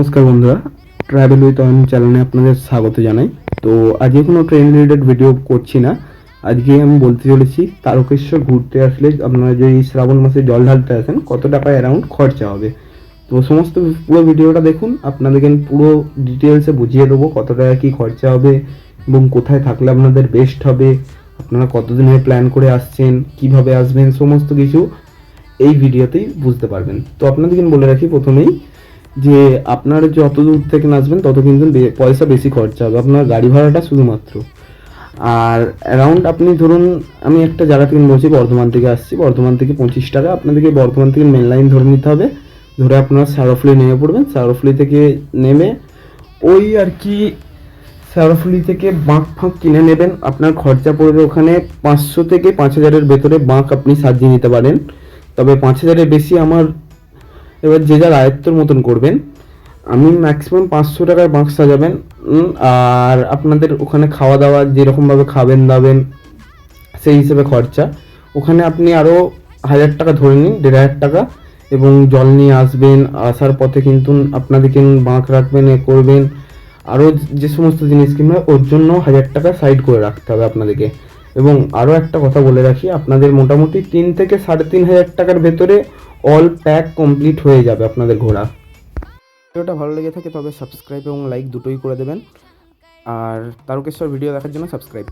নমস্কার বন্ধুরা travel with Ayan চ্যানেলে আপনাদের স্বাগত জানাই। তো আজকে কোনো ট্রেন রিলেটেড ভিডিও করছি না। আজকে আমি বলতে চলেছি তারকেশ্বর ঘুরতে আসলে আপনারা যদি শ্রাবণ মাসে জল ঢালতে আসেন, কত টাকা অ্যারাউন্ড খরচা হবে? তো সমস্ত পুরো ভিডিওটা দেখুন, আপনাদেরকে আমি পুরো ডিটেলসে বুঝিয়ে দেবো কত টাকা কী খরচা হবে এবং কোথায় থাকলে আপনাদের বেস্ট হবে, আপনারা কতদিনের প্ল্যান করে আসছেন, কীভাবে আসবেন, সমস্ত কিছু এই ভিডিওতেই বুঝতে পারবেন। তো আপনাদেরকে বলে রাখি প্রথমেই যে আপনারা যত দূর থেকে আসবেন তত কিন্তু পয়সা বেশি খরচা হবে। আপনার গাড়ি ভাড়াটা শুধুমাত্র। আর অ্যারাউন্ড আপনি ধরুন, আমি একটা জায়গা থেকে বলছি, বর্ধমান থেকে আসছি। বর্ধমান থেকে পঁচিশ টাকা আপনাদেরকে বর্ধমান থেকে মেন লাইন ধরে নিতে হবে। ধরে আপনারা সারফলি নেমে পড়বেন। সারফলি থেকে নেমে ওই আর কি সারফলি থেকে বাঁক ফাঁক কিনে নেবেন। আপনার খরচা পড়বে ওখানে পাঁচশো থেকে পাঁচ হাজারের ভেতরে বাঁক আপনি সাজিয়ে নিতে পারেন। তবে পাঁচ হাজারের বেশি আমার এবার যে যার আয়ত্তর মতন করবেন, আমি ম্যাক্সিমাম পাঁচশো টাকার বাঁক সাজাবেন আর আপনাদের ওখানে খাওয়া দাওয়া যেরকমভাবে খাবেন দাবেন, সেই হিসেবে খরচা। ওখানে আপনি আরও হাজার টাকা ধরে নিন, দেড় হাজার টাকা, এবং জল নিয়ে আসবেন, আসার পথে কিন্তু আপনাদেরকে বাঁক রাখবেন, এ করবেন। আরও যে সমস্ত জিনিস কিনবে, ওর জন্য হাজার টাকা সাইড করে রাখতে হবে আপনাদেরকে। এবং আরও একটা কথা বলে রাখি, আপনাদের মোটামুটি তিন থেকে সাড়ে তিন হাজার টাকার ভেতরে অল প্যাক কমপ্লিট হয়ে যাবে আপনাদের ঘোরা। ভিডিওটা ভালো লেগে থাকে তবে সাবস্ক্রাইব এবং লাইক দুটোই করে দেবেন। আর তারকেশ্বর ভিডিও দেখার জন্য সাবস্ক্রাইব